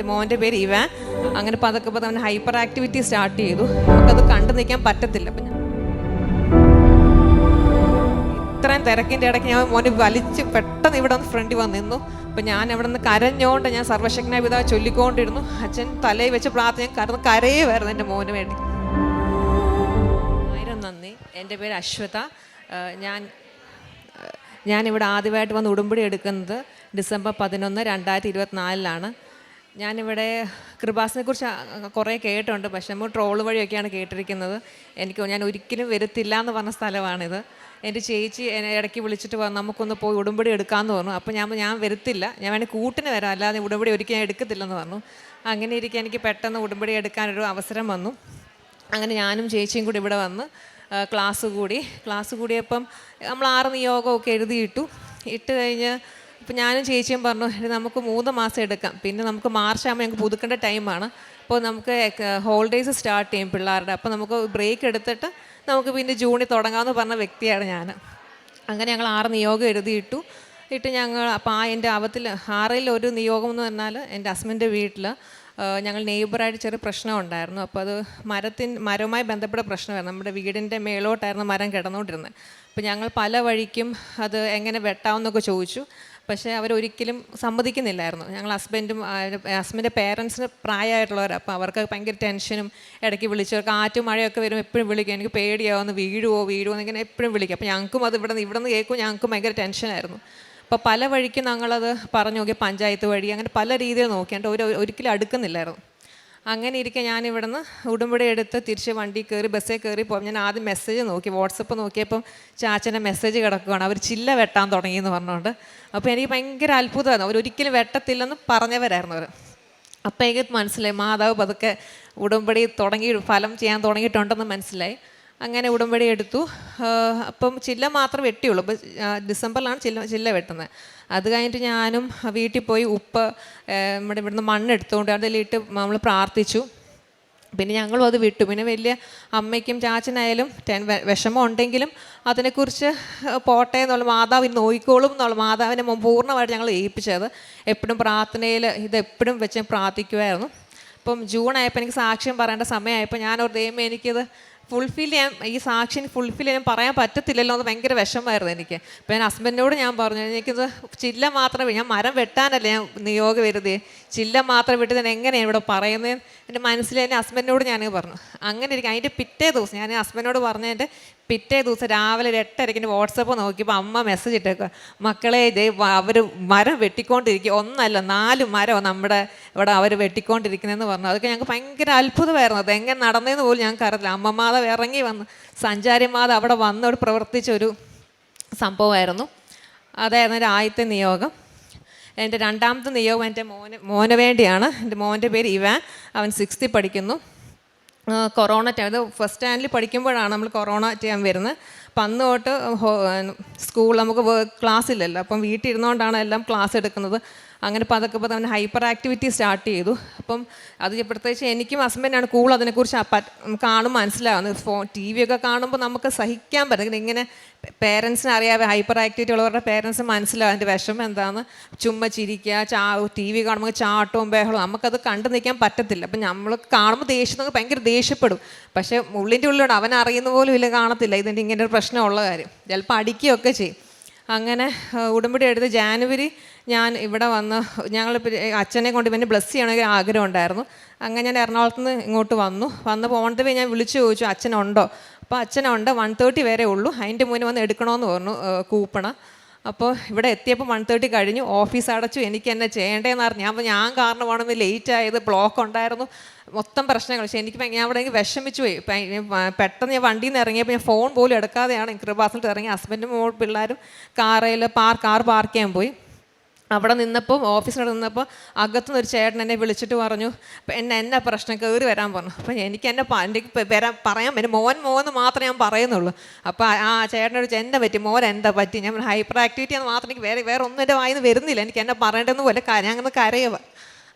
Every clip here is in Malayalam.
എന്റെ മോന്റെ പേര് ഇവാൻ. അങ്ങനെ പതൊക്കെ പതുക്കെ അവൻ ഹൈപ്പർ ആക്ടിവിറ്റി സ്റ്റാർട്ട് ചെയ്തു. നമുക്കത് കണ്ടു നിൽക്കാൻ പറ്റത്തില്ല. അപ്പം ഞാൻ ഇത്രയും തിരക്കിന്റെ ഇടയ്ക്ക് ഞാൻ മോന് വലിച്ച് പെട്ടെന്ന് ഇവിടെ വന്ന് ഫ്രണ്ടിൽ വന്ന് നിന്നു. അപ്പം ഞാൻ അവിടെ നിന്ന് കരഞ്ഞോണ്ട് ഞാൻ സർവശക്തനായ പിതാവ് ചൊല്ലിക്കൊണ്ടിരുന്നു. അച്ഛൻ തലയിൽ വെച്ച് പ്രാർത്ഥന ഞാൻ കരന്ന് കരയുമായിരുന്നു എന്റെ മോന് വേണ്ടി. ആയിരം നന്ദി. എന്റെ പേര് അശ്വത. ഞാൻ ഞാനിവിടെ ആദ്യമായിട്ട് വന്ന് ഉടുമ്പടി എടുക്കുന്നത് ഡിസംബർ പതിനൊന്ന് രണ്ടായിരത്തി ഇരുപത്തിനാലിലാണ്. ഞാനിവിടെ കൃപാസിനെ കുറിച്ച് കുറേ കേട്ടിട്ടുണ്ട്. പക്ഷെ നമ്മൾ ട്രോൾ വഴിയൊക്കെയാണ് കേട്ടിരിക്കുന്നത്. എനിക്ക് ഞാൻ ഒരിക്കലും വരുത്തില്ല എന്ന് പറഞ്ഞ സ്ഥലമാണിത്. എന്റെ ചേച്ചി എന്നെ ഇടയ്ക്ക് വിളിച്ചിട്ട് പറഞ്ഞു നമുക്കൊന്ന് പോയി ഉടുമ്പടി എടുക്കാമെന്ന് പറഞ്ഞു. അപ്പോൾ ഞാൻ ഞാൻ വരുത്തില്ല. ഞാൻ വേണമെങ്കിൽ കൂട്ടിന് വരാം. അല്ലാതെ ഉടമ്പടി ഒരിക്കലും ഞാൻ എടുക്കത്തില്ലെന്ന് പറഞ്ഞു. അങ്ങനെ ഇരിക്കെ എനിക്ക് പെട്ടെന്ന് ഉടുമ്പടി എടുക്കാനൊരു അവസരം വന്നു. അങ്ങനെ ഞാനും ചേച്ചിയും കൂടി ഇവിടെ വന്ന് ക്ലാസ് കൂടി. ക്ലാസ് കൂടിയപ്പം നമ്മൾ ആറ് നിയോഗമൊക്കെ എഴുതിയിട്ടു. ഇട്ട് കഴിഞ്ഞ് ഇപ്പം ഞാനും ചേച്ചിയും പറഞ്ഞു നമുക്ക് മൂന്ന് മാസം എടുക്കാം. പിന്നെ നമുക്ക് മാർച്ച് ആകുമ്പോൾ ഞങ്ങൾക്ക് പുതുക്കേണ്ട ടൈമാണ് അപ്പോൾ നമുക്ക് ഹോളിഡേയ്സ് സ്റ്റാർട്ട് ചെയ്യും പിള്ളേരുടെ. അപ്പോൾ നമുക്ക് ബ്രേക്ക് എടുത്തിട്ട് നമുക്ക് പിന്നെ ജൂണിൽ തുടങ്ങാമെന്ന് പറഞ്ഞ വ്യക്തിയാണ് ഞാൻ അങ്ങനെ ഞങ്ങൾ ആറ് നിയോഗം എഴുതിയിട്ടു. ഇട്ട് ഞങ്ങൾ അപ്പോൾ ആ എന്റെ അവത്തിൽ ആറിൽ ഒരു നിയോഗം എന്ന് പറഞ്ഞാൽ എന്റെ ഹസ്ബൻഡിന്റെ വീട്ടിൽ ഞങ്ങൾ നെയ്ബറായിട്ട് ചെറിയ പ്രശ്നം ഉണ്ടായിരുന്നു. അപ്പോൾ അത് മരത്തിൻ മരവുമായി ബന്ധപ്പെട്ട പ്രശ്നമായിരുന്നു. നമ്മുടെ വീടിന്റെ മേലോട്ടായിരുന്നു മരം കിടന്നുകൊണ്ടിരുന്നത്. അപ്പോൾ ഞങ്ങൾ പല വഴിക്കും അത് എങ്ങനെ വെട്ടാമെന്നൊക്കെ ചോദിച്ചു. പക്ഷേ അവരൊരിക്കലും സമ്മതിക്കുന്നില്ലായിരുന്നു. ഞങ്ങൾ ഹസ്ബൻഡും ഹസ്ബൻഡിന്റെ പേരൻസിന് പ്രായമായിട്ടുള്ളവർ അപ്പോൾ അവർക്ക് ഭയങ്കര ടെൻഷനും ഇടയ്ക്ക് വിളിച്ചു ആറ്റും മഴയൊക്കെ വരും എപ്പോഴും വിളിക്കും. എനിക്ക് പേടിയാവുന്നു വീഴുവോ വീഴുവോ എന്നിങ്ങനെ എപ്പോഴും വിളിക്കും. അപ്പോൾ ഞങ്ങൾക്കും അത് ഇവിടെ നിന്ന് ഇവിടെ നിന്ന് കേൾക്കും ഞങ്ങൾക്കും ഭയങ്കര ടെൻഷനായിരുന്നു. അപ്പോൾ പല വഴിക്കും ഞങ്ങളത് പറഞ്ഞു നോക്കി പഞ്ചായത്ത് വഴി അങ്ങനെ പല രീതിയിൽ നോക്കിയാണ്ട് ഒരു ഒരിക്കലും അടുക്കുന്നില്ലായിരുന്നു. അങ്ങനെ ഇരിക്കെ ഞാൻ ഇവിടുന്ന് ഉടുമ്പടി എടുത്ത് തിരിച്ച് വണ്ടി കയറി ബസ്സിൽ കയറി പോകും ഞാൻ ആദ്യം മെസ്സേജ് നോക്കി വാട്സപ്പ് നോക്കിയപ്പം ചാച്ചന്റെ മെസ്സേജ് കിടക്കുകയാണ്. അവർ ചില്ല വെട്ടാൻ തുടങ്ങി എന്ന് പറഞ്ഞുകൊണ്ട്. അപ്പോൾ എനിക്ക് ഭയങ്കര അത്ഭുതമായിരുന്നു. അവർ ഒരിക്കലും വെട്ടത്തില്ലെന്ന് പറഞ്ഞവരായിരുന്നു അവർ അപ്പോൾ എനിക്ക് മനസ്സിലായി മാതാവ് പതുക്കെ ഉടുമ്പടി തുടങ്ങി ഫലം ചെയ്യാൻ തുടങ്ങിയിട്ടുണ്ടെന്ന് മനസ്സിലായി. അങ്ങനെ ഉടമ്പടി എടുത്തു. അപ്പം ചില്ല മാത്രം വെട്ടിയുള്ളൂ. ഇപ്പം ഡിസംബറിലാണ് ചില്ല ചില്ല വെട്ടുന്നത്. അത് കഴിഞ്ഞിട്ട് ഞാനും വീട്ടിൽ പോയി ഉപ്പ് നമ്മുടെ ഇവിടുന്ന് മണ്ണ് എടുത്തുകൊണ്ട് അതിലിട്ട് നമ്മൾ പ്രാർത്ഥിച്ചു. പിന്നെ ഞങ്ങളും അത് വിട്ടു. പിന്നെ വലിയ അമ്മയ്ക്കും ചാച്ചനായാലും ടെൻ വിഷമം ഉണ്ടെങ്കിലും അതിനെക്കുറിച്ച് പോട്ടെ എന്നുള്ള മാതാവ് നോയിക്കോളും എന്നുള്ള മാതാവിനെ പൂർണമായിട്ട് ഞങ്ങൾ ഏൽപ്പിച്ചത്. എപ്പോഴും പ്രാർത്ഥനയിൽ ഇത് എപ്പോഴും വെച്ച് പ്രാർത്ഥിക്കുമായിരുന്നു. അപ്പം ജൂൺ ആയപ്പോൾ എനിക്ക് സാക്ഷ്യം പറയേണ്ട സമയമായപ്പോൾ ഞാൻ ഒരു ദൈവം എനിക്കിത് ഫുൾഫിൽ ചെയ്യാൻ ഈ സാക്ഷിന് ഫുൾഫിൽ ചെയ്യാൻ പറയാൻ പറ്റത്തില്ലല്ലോ എന്ന് ഭയങ്കര വിഷമമായിരുന്നു എനിക്ക്. അപ്പോൾ ഞാൻ ഹസ്ബൻഡിനോട് ഞാൻ പറഞ്ഞു എനിക്കിത് ചില്ല മാത്രമേ ഞാൻ മരം വെട്ടാനല്ല ഞാൻ നിയോഗം വരുതേ ചില്ല മാത്രം വിട്ട് ഞാൻ എങ്ങനെയാണ് ഇവിടെ പറയുന്നത് എന്റെ മനസ്സിൽ എന്റെ ഹസ്ബൻഡിനോട് ഞാൻ പറഞ്ഞു. അങ്ങനെ ഇരിക്കും അതിന്റെ പിറ്റേ ദിവസം ഞാൻ ഹസ്ബൻഡിനോട് പറഞ്ഞതിന്റെ പിറ്റേ ദിവസം രാവിലെ ഒരു എട്ടരയ്ക്ക് എന്റെ വാട്സപ്പ് നോക്കിയപ്പോൾ അമ്മ മെസ്സേജ് ഇട്ടേക്കുക മക്കളെ ഇതേ അവർ മരം വെട്ടിക്കൊണ്ടിരിക്കുക ഒന്നല്ല നാല് മരം നമ്മുടെ ഇവിടെ അവർ വെട്ടിക്കൊണ്ടിരിക്കുന്നതെന്ന് പറഞ്ഞു. അതൊക്കെ ഞങ്ങൾക്ക് ഭയങ്കര അത്ഭുതമായിരുന്നു. അത് എങ്ങനെ നടന്നതെന്ന് പോലും ഞങ്ങൾക്ക് അറിയില്ല അമ്മമാത ഇറങ്ങി വന്ന് സഞ്ചാരിമാത അവിടെ വന്ന് അവിടെ പ്രവർത്തിച്ച ഒരു സംഭവമായിരുന്നു. അതായിരുന്നു എന്റെ ആദ്യത്തെ നിയോഗം. എന്റെ രണ്ടാമത്തെ നിയോഗം എന്റെ മോന് മോന് വേണ്ടിയാണ്. എന്റെ മോന്റെ പേര് ഇവാൻ അവൻ സിക്സ്ത്തിൽ പഠിക്കുന്നു. കൊറോണ ടൈം അത് ഫസ്റ്റ് സ്റ്റാൻഡിൽ പഠിക്കുമ്പോഴാണ് നമ്മൾ കൊറോണ ടൈം വരുന്നത്. അപ്പം അന്ന് തൊട്ട് സ്കൂൾ നമുക്ക് ക്ലാസ് ഇല്ലല്ലോ. അപ്പം വീട്ടിൽ ഇരുന്നുകൊണ്ടാണ് എല്ലാം ക്ലാസ് എടുക്കുന്നത്. അങ്ങനെ പതൊക്കെ പതുക്കെ അവൻ ഹൈപ്പർ ആക്ടിവിറ്റി സ്റ്റാർട്ട് ചെയ്തു. അപ്പം അത് പ്രത്യേകിച്ച് എനിക്കും ഹസ്ബൻഡാണ് കൂടുതൽ അതിനെക്കുറിച്ച് കാണും മനസ്സിലാവുന്നത്. ഫോൺ ടി വി ഒക്കെ കാണുമ്പോൾ നമുക്ക് സഹിക്കാൻ പറ്റും ഇങ്ങനെ പേരൻസിന് അറിയാതെ ഹൈപ്പർ ആക്ടിവിറ്റി ഉള്ളവരുടെ പേരൻസ് മനസ്സിലാവും അതിന്റെ വിഷമം എന്താണെന്ന് ചുമ്മാ ചിരിക്കുക ചാ ടി വി കാണുമ്പോൾ ചാട്ടവും ബഹളവും നമുക്കത് കണ്ടു നിൽക്കാൻ പറ്റത്തില്ല. അപ്പം നമ്മൾ കാണുമ്പോൾ ദേഷ്യം നമുക്ക് ഭയങ്കര ദേഷ്യപ്പെടും. പക്ഷേ ഉള്ളിന്റെ ഉള്ളിലോട് അവൻ അറിയുന്ന പോലും ഇല്ല കാണത്തില്ല. ഇതിന്റെ ഇങ്ങനെ ഒരു പ്രശ്നമുള്ള കാര്യം. ചിലപ്പോൾ അടിക്കുകയൊക്കെ ചെയ്യും. അങ്ങനെ ഉടമ്പടി എടുത്ത് ജാനുവരി ഞാൻ ഇവിടെ വന്ന് ഞങ്ങൾ അച്ഛനെ കൊണ്ട് ഇവനെ ബ്ലസ് ചെയ്യണമെങ്കിൽ ആഗ്രഹം ഉണ്ടായിരുന്നു. അങ്ങനെ ഞാൻ എറണാകുളത്ത് നിന്ന് ഇങ്ങോട്ട് വന്നു. വന്ന് പോകേണ്ടത് ഞാൻ വിളിച്ചു ചോദിച്ചു അച്ഛനുണ്ടോ? അപ്പോൾ അച്ഛനുണ്ട് വൺ തേർട്ടി വരെ ഉള്ളൂ. അതിന്റെ മുന്നേ വന്ന് എടുക്കണമെന്ന് പറഞ്ഞു കൂപ്പണ്. അപ്പോൾ ഇവിടെ എത്തിയപ്പോൾ വൺ തേർട്ടി കഴിഞ്ഞു. ഓഫീസ് അടച്ചു എനിക്ക് എന്നെ ചെയ്യേണ്ടതെന്ന് അറിഞ്ഞു. അപ്പോൾ ഞാൻ കാരണമാണെന്ന് ലേറ്റ് ആയത് ബ്ലോക്ക് ഉണ്ടായിരുന്നു. മൊത്തം പ്രശ്നങ്ങൾ. പക്ഷേ എനിക്ക് ഞാൻ അവിടെ വിഷമിച്ചു പോയി. പെട്ടെന്ന് ഞാൻ വണ്ടിയിൽ നിന്ന് ഇറങ്ങിയപ്പോൾ ഞാൻ ഫോൺ പോലും എടുക്കാതെയാണ് കൃപാസനത്തിൽ ഇറങ്ങി. ഹസ്ബൻഡും മോൾ പിള്ളേരും കാറയിൽ പാർ കാർ പാർക്ക് ചെയ്യാൻ പോയി. അവിടെ നിന്നപ്പോൾ ഓഫീസിനോട് നിന്നപ്പോൾ അകത്തുനിന്ന് ഒരു ചേട്ടൻ എന്നെ വിളിച്ചിട്ട് പറഞ്ഞു എന്നെ എന്നെ പ്രശ്നം കയറി വരാൻ പറഞ്ഞു. അപ്പം എനിക്ക് എന്നെ എനിക്ക് വരാൻ പറയാൻ പറ്റും മോൻ മോന്ന് മാത്രമേ ഞാൻ പറയുന്നുള്ളൂ. അപ്പോൾ ആ ചേട്ടനോട് എന്നെ പറ്റി? മോൻ എന്താ പറ്റി? ഞാൻ ഹൈപ്പർ ആക്ടിവിറ്റി എന്ന് മാത്രം എനിക്ക് വേറെ വേറെ ഒന്നും എന്റെ വായിന്ന് വരുന്നില്ല. എനിക്ക് എന്നെ പറയേണ്ടതെന്ന് പോലെ ഞാൻ അങ്ങനെ കരയുക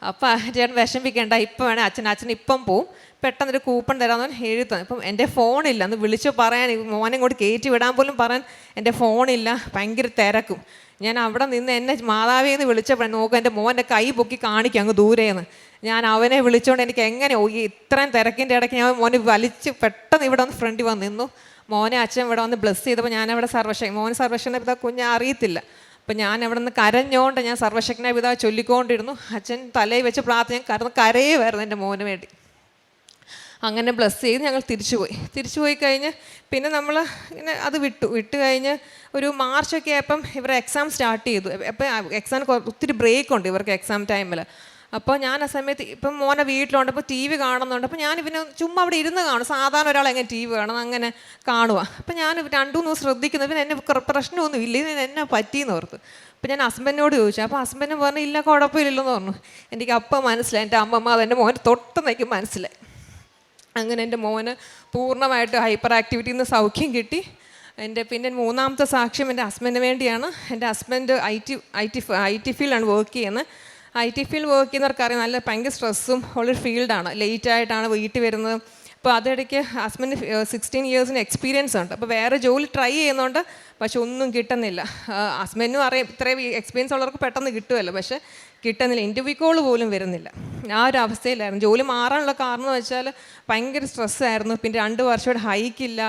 അപ്പോൾ ചേട്ടൻ വിഷമിക്കേണ്ട. ഇപ്പം വേണേൽ അച്ഛൻ അച്ഛൻ ഇപ്പം പോവും. പെട്ടെന്നൊരു കൂപ്പൺ തരാമെന്ന് എഴുതി തന്നു. ഇപ്പം എന്റെ ഫോണില്ല ഒന്ന് വിളിച്ച് പറയാൻ മോനെ ഇങ്ങോട്ട് കയറ്റി വിടാൻ പോലും പറയാൻ എന്റെ ഫോണില്ല ഭയങ്കര തിരക്കും. ഞാൻ അവിടെ നിന്ന് എന്നെ മാതാവിയെന്ന് വിളിച്ചപ്പോൾ നോക്കും എന്റെ മോന്റെ കൈ പൊക്കി കാണിക്കും അങ്ങ് ദൂരേന്ന് ഞാൻ അവനെ വിളിച്ചുകൊണ്ട് എനിക്ക് എങ്ങനെ ഈ ഇത്രയും തിരക്കിന്റെ ഇടയ്ക്ക് ഞാൻ മോനെ വലിച്ച് പെട്ടെന്ന് ഇവിടെ വന്ന് ഫ്രണ്ടിൽ വന്ന് നിന്നു. മോനെ അച്ഛൻ ഇവിടെ വന്ന് ബ്ലസ് ചെയ്തപ്പോൾ ഞാനവിടെ അവിടെ സർവശ മോൻ സർവശനെ പിതാ കുഞ്ഞ് അറിയത്തില്ല. അപ്പം ഞാൻ അവിടെ നിന്ന് കരഞ്ഞോണ്ട് ഞാൻ സർവശക്തനായ പിതാവ് ചൊല്ലിക്കൊണ്ടിരുന്നു. അച്ഛൻ തലയിൽ വെച്ച് പ്രാർത്ഥന കരന്ന് കരയുമായിരുന്നു എന്റെ മോന് വേണ്ടി. അങ്ങനെ ബ്ലസ് ചെയ്ത് ഞങ്ങൾ തിരിച്ചു പോയി തിരിച്ചു പോയി കഴിഞ്ഞ് പിന്നെ നമ്മൾ ഇങ്ങനെ അത് വിട്ടു. വിട്ട് കഴിഞ്ഞ് ഒരു മാർച്ചൊക്കെ ആയപ്പം ഇവരെ എക്സാം സ്റ്റാർട്ട് ചെയ്തു. അപ്പം എക്സാം ഒത്തിരി ബ്രേക്ക് ഉണ്ട് ഇവർക്ക് എക്സാം ടൈമിൽ അപ്പോൾ ഞാൻ ആ സമയത്ത് ഇപ്പം മോനെ വീട്ടിലുണ്ട് അപ്പോൾ ടി വി കാണുന്നുണ്ട്. അപ്പോൾ ഞാൻ ഇവനെ ചുമ്മാ അവിടെ ഇരുന്ന് കാണും. സാധാരണ ഒരാൾ എങ്ങനെ ടി വി കാണും അങ്ങനെ കാണുക അപ്പം ഞാൻ രണ്ടു മൂന്ന് ദിവസം ശ്രദ്ധിക്കുന്നു. പിന്നെ എന്നെ പ്ര- പ്രശ്നമൊന്നും ഇല്ല. ഇതിന് എന്നെ പറ്റിയെന്ന് ഓർത്ത്. അപ്പം ഞാൻ ഹസ്ബൻഡിനോട് ചോദിച്ചു. അപ്പോൾ ഹസ്ബൻഡ് പറഞ്ഞു ഇല്ല കുഴപ്പമില്ലെന്ന് പറഞ്ഞു. എനിക്ക് അപ്പം മനസ്സിലായി. എന്റെ അമ്മമ്മ അതെന്റെ മോനെ നിൽക്കും മനസ്സിലായി. അങ്ങനെ എന്റെ മോന് പൂർണമായിട്ട് ഹൈപ്പർ ആക്ടിവിറ്റിയിൽ നിന്ന് സൗഖ്യം കിട്ടി. എന്റെ പിന്നെ മൂന്നാമത്തെ സാക്ഷ്യം എന്റെ ഹസ്ബൻഡിന് വേണ്ടിയാണ്. എന്റെ husband I T I T I T ഫീൽഡാണ് വർക്ക് ചെയ്യുന്നത്. ഐ ടി ഫീൽഡ് വർക്ക് ചെയ്യുന്നവർക്കറിയാം നല്ല ഭയങ്കര സ്ട്രെസ്സും ഉള്ളൊരു ഫീൽഡാണ് ലേറ്റ് ആയിട്ടാണ് വീട്ടിൽ വരുന്നത്. അപ്പോൾ അതിടയ്ക്ക് ഹസ്ബൻഡ് സിക്സ്റ്റീൻ ഇയേഴ്സിന് എക്സ്പീരിയൻസ് ഉണ്ട്. അപ്പോൾ വേറെ ജോലി ട്രൈ ചെയ്യുന്നുണ്ട് പക്ഷെ ഒന്നും കിട്ടുന്നില്ല. ഹസ്ബൻഡിനും അറിയാം ഇത്രയും എക്സ്പീരിയൻസ് ഉള്ളവർക്ക് പെട്ടെന്ന് കിട്ടുമല്ലോ പക്ഷേ കിട്ടുന്നില്ല. ഇന്റർവ്യൂ കോൾ പോലും വരുന്നില്ല. ആ ഒരു അവസ്ഥയിലായിരുന്നു. ജോലി മാറാനുള്ള കാരണം എന്ന് വെച്ചാൽ ഭയങ്കര സ്ട്രെസ്സായിരുന്നു പിന്നെ രണ്ട് വർഷമായിട്ട് ഹൈക്കില്ല